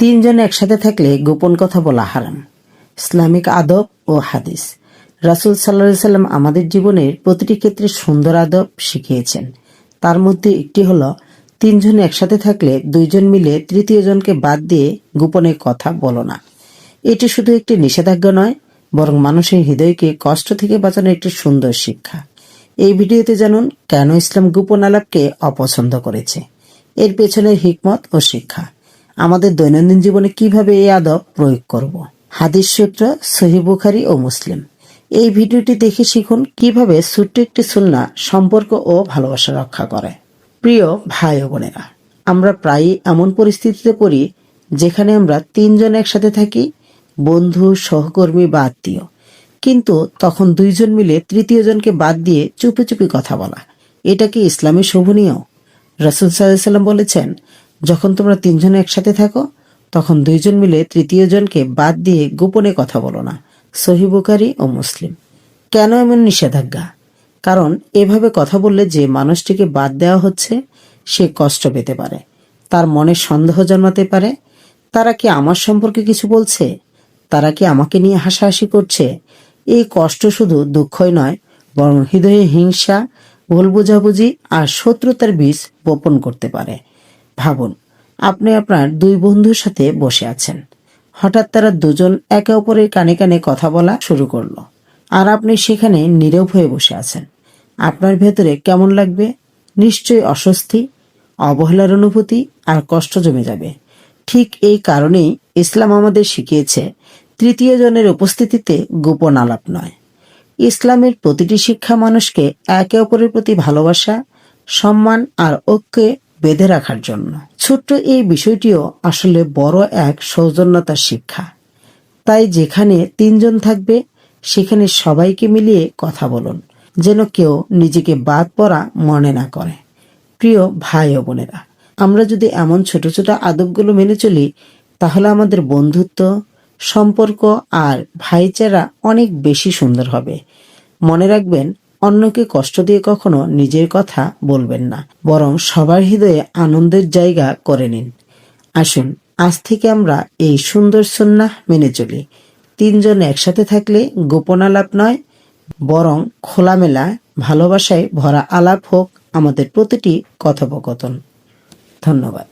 তিনজন একসাথে থাকলে গোপন কথা বলা হারাম। ইসলামিক আদব ও হাদিস। রাসুল সাল্লাহ সাল্লাম আমাদের জীবনের প্রতিটি ক্ষেত্রে সুন্দর আদব শিখিয়েছেন। তার মধ্যে একটি হল, তিনজন একসাথে থাকলে দুইজন মিলে তৃতীয় জনকে বাদ দিয়ে গোপনে কথা বলো না। এটি শুধু একটি নিষেধাজ্ঞা নয়, বরং মানুষের হৃদয়কে কষ্ট থেকে বাঁচানোর একটি সুন্দর শিক্ষা। এই ভিডিওতে জানুন, কেন ইসলাম গোপন আলাপকে অপছন্দ করেছে। এর পেছনের হিকমত ও শিক্ষা। আমাদের দৈনন্দিন জীবনে কীভাবে এই আদব প্রয়োগ করব? হাদিস সূত্র সহি বুখারি ও মুসলিম। এই ভিডিওটি দেখে শিখুন কীভাবে ছোট্ট একটি সুন্না সম্পর্ক ও ভালোবাসা রক্ষা করে। প্রিয় ভাই ও বোনেরা, আমরা প্রায়ই এমন পরিস্থিতিতে পড়ি যেখানে আমরা তিনজন একসাথে থাকি, বন্ধু, সহকর্মী বা আত্মীয়। কিন্তু তখন দুইজন মিলে তৃতীয় জনকে বাদ দিয়ে চুপি চুপি কথা বলা, এটা কি ইসলামী শোভনীয়? রসুল সাল্লাম বলেছেন যখন তোমরা তিনজন একসাথে থাকো, তখন দুইজন মিলে তৃতীয় জনকে বাদ দিয়ে গোপনে কথা বলো না, সহি বুখারি ও মুসলিম। কেন এমন নিষেধাজ্ঞা? কারণ এভাবে কথা বললে যে মানুষটিকে বাদ দেওয়া হচ্ছে, সে কষ্ট পেতে পারে। তার মনে সন্দেহ জন্মাতে পারে। তারা কি আমার সম্পর্কে কিছু বলছে? তারা কি আমাকে নিয়ে হাসাহাসি করছে? এই কষ্ট শুধু দুঃখই নয়, বরং হৃদয়ে হিংসা, ভুল বোঝাবুঝি আর শত্রুতার বীজ বপন করতে পারে। ভাবুন, আপনি আপনার দুই বন্ধুর সাথে বসে আছেন। হঠাৎ তারা দুজন একে অপরের কানে কানে কথা বলা শুরু করল। আর আপনি সেখানে নীরব হয়ে বসে আছেন। আপনার ভেতরে কেমন লাগবে? নিশ্চয়ই অস্বস্তি, অবহেলার অনুভূতি আর কষ্ট জমে যাবে। ঠিক এই কারণেই ইসলাম আমাদের শিখিয়েছে, তৃতীয় জনের উপস্থিতিতে গোপন আলাপ নয়। ইসলামের প্রতিটি শিক্ষা মানুষকে একে অপরের প্রতি ভালোবাসা, সম্মান আর ঐক্যে বেঁধে রাখার জন্য। ছোট্ট এই বিষয়টিও আসলে বড় এক সৌজন্যতার শিক্ষা। তাই যেখানে তিনজন থাকবে, সেখানে সবাইকে মিলিয়ে কথা বলুন, যেন কেউ নিজেকে বাদ পড়া মনে না করে। প্রিয় ভাই ও বোনেরা, আমরা যদি এমন ছোট ছোট আদবগুলো মেনে চলি, তাহলে আমাদের বন্ধুত্ব, সম্পর্ক আর ভাইচারা অনেক বেশি সুন্দর হবে। মনে রাখবেন অন্যকে কষ্ট দিয়ে কখনো নিজের কথা বলবেন না, বরং সবার হৃদয়ে আনন্দের জায়গা করে নিন। আসুন, আজ থেকে আমরা এই সুন্দর সন্না মেনে চলি। তিনজন একসাথে থাকলে গোপন আলাপ নয়, বরং খোলামেলা ভালোবাসায় ভরা আলাপ হোক আমাদের প্রতিটি কথোপকথন। ধন্যবাদ।